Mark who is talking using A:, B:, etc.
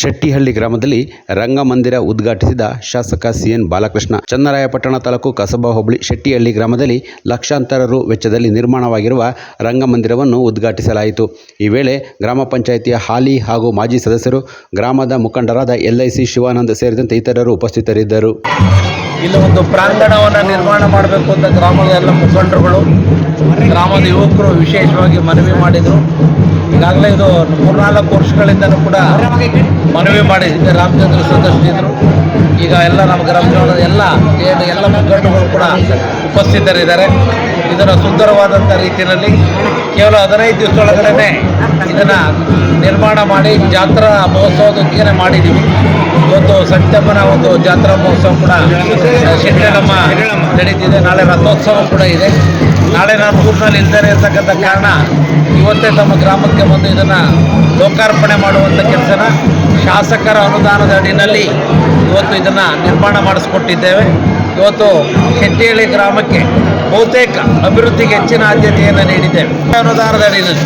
A: ಶೆಟ್ಟಿಹಳ್ಳಿ ಗ್ರಾಮದಲ್ಲಿ ರಂಗಮಂದಿರ ಉದ್ಘಾಟಿಸಿದ ಶಾಸಕ ಸಿಎನ್ ಬಾಲಕೃಷ್ಣ. ಚನ್ನರಾಯಪಟ್ಟಣ ತಾಲೂಕು ಕಸಬಾ ಹೋಬಳಿ ಶೆಟ್ಟಿಹಳ್ಳಿ ಗ್ರಾಮದಲ್ಲಿ ಲಕ್ಷಾಂತರ ರು ವೆಚ್ಚದಲ್ಲಿ ನಿರ್ಮಾಣವಾಗಿರುವ ರಂಗಮಂದಿರವನ್ನು ಉದ್ಘಾಟಿಸಲಾಯಿತು. ಈ ವೇಳೆ ಗ್ರಾಮ ಪಂಚಾಯಿತಿಯ ಹಾಲಿ ಹಾಗೂ ಮಾಜಿ ಸದಸ್ಯರು, ಗ್ರಾಮದ ಮುಖಂಡರಾದ ಎಲ್ಐಸಿ ಶಿವಾನಂದ ಸೇರಿದಂತೆ ಇತರರು ಉಪಸ್ಥಿತರಿದ್ದರು.
B: ಇಲ್ಲಿ ಒಂದು ಪ್ರಾಂಗಣವನ್ನು ನಿರ್ಮಾಣ ಮಾಡಬೇಕು ಅಂತ ಗ್ರಾಮದ ಎಲ್ಲ ಮುಖಂಡರುಗಳು, ಗ್ರಾಮದ ಯುವಕರು ವಿಶೇಷವಾಗಿ ಮನವಿ ಮಾಡಿದರು. ಈಗಾಗಲೇ ಇದು ಮೂರ್ನಾಲ್ಕು ವರ್ಷಗಳಿಂದಲೂ ಕೂಡ ಮನವಿ ಮಾಡಿ ರಾಮಚಂದ್ರ ಸದಸ್ಯರು ಈಗ ಎಲ್ಲ ನಮ್ಮ ಗ್ರಾಮದ ಎಲ್ಲ ಎಲ್ಲ ಮುಖಂಡಗಳು ಕೂಡ ಉಪಸ್ಥಿತರಿದ್ದಾರೆ. ಇದನ್ನು ಸುಂದರವಾದಂಥ ರೀತಿಯಲ್ಲಿ ಕೇವಲ ಹದಿನೈದು ದಿವಸದೊಳಗಡೆ ಇದನ್ನು ನಿರ್ಮಾಣ ಮಾಡಿ ಜಾತ್ರಾ ಮಹೋತ್ಸವದೊಂದಿಗೆ ಮಾಡಿದ್ದೀವಿ. ಇವತ್ತು ಸತ್ಯಮ್ಮನ ಒಂದು ಜಾತ್ರಾ ಮಹೋತ್ಸವ ಕೂಡ ಶೆಟ್ಟೆಲಮ್ಮ ನಡೀತಿದೆ ನಾಳೆ ರಥೋತ್ಸವ ಕೂಡ ಇದೆ. ನಾಳೆ ನಾನು ಊರಿನಲ್ಲಿ ಇಲ್ದೇ ಇರ್ತಕ್ಕಂಥ ಕಾರಣ ಇವತ್ತೇ ತಮ್ಮ ಗ್ರಾಮಕ್ಕೆ ಬಂದು ಇದನ್ನು ಲೋಕಾರ್ಪಣೆ ಮಾಡುವಂಥ ಕೆಲಸನ ಶಾಸಕರ ಅನುದಾನದ ಅಡಿನಲ್ಲಿ ಇವತ್ತು ಇದನ್ನು ನಿರ್ಮಾಣ ಮಾಡಿಸ್ಕೊಟ್ಟಿದ್ದೇವೆ. ಇವತ್ತು ಶೆಟ್ಟಿಹಳ್ಳಿ ಗ್ರಾಮಕ್ಕೆ ಬಹುತೇಕ ಅಭಿವೃದ್ಧಿಗೆ ಹೆಚ್ಚಿನ ಆದ್ಯತೆಯನ್ನು ನೀಡಿದ್ದೇವೆ. ಅನುದಾನದ ಅಡಿನಲ್ಲಿ